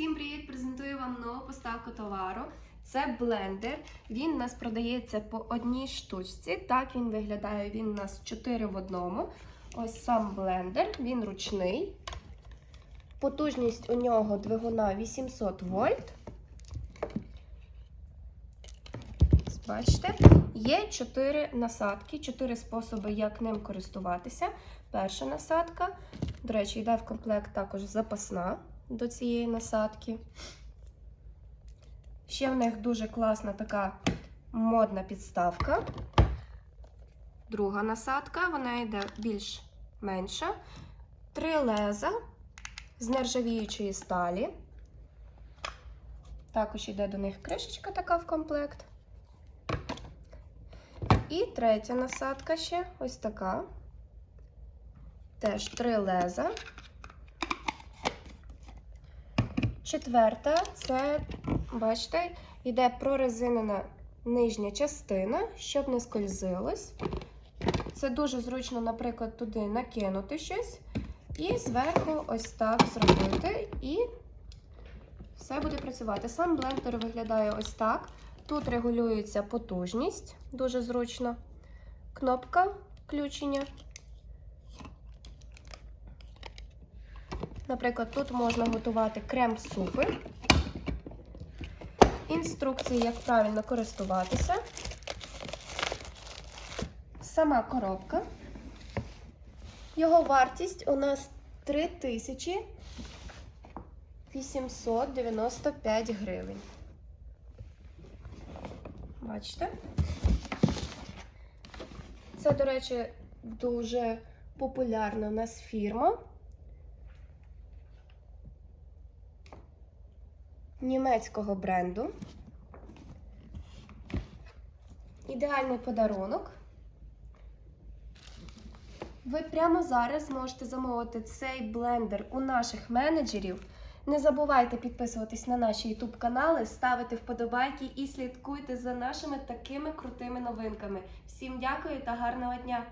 Всім привіт! Презентую вам нову поставку товару. Це блендер. Він у нас продається по одній штучці. Так він виглядає. Він у нас 4 в одному. Ось сам блендер, він ручний. Потужність у нього двигуна 800 вольт. Бачите, є 4 насадки, 4 способи, як ним користуватися. Перша насадка, до речі, йде в комплект також запасна до цієї насадки. Ще в них дуже класна така модна підставка. Друга насадка, вона йде більш менша. Три леза з нержавіючої сталі. Також йде до них кришечка така в комплект. І третя насадка ще ось така. Теж три леза. Четверта це, бачите, йде прорезинена нижня частина, щоб не скользилось. Це дуже зручно, наприклад, туди накинути щось. І зверху ось так зробити, і все буде працювати. Сам блендер виглядає ось так. Тут регулюється потужність, дуже зручно. Кнопка включення. Наприклад, тут можна готувати крем-супи, інструкції, як правильно користуватися, сама коробка. Його вартість у нас 3895 гривень. Бачите? Це, до речі, дуже популярна у нас фірма. Німецького бренду. Ідеальний подарунок. Ви прямо зараз можете замовити цей блендер у наших менеджерів. Не забувайте підписуватись на наші YouTube канали, ставити вподобайки і слідкуйте за нашими такими крутими новинками. Всім дякую та гарного дня!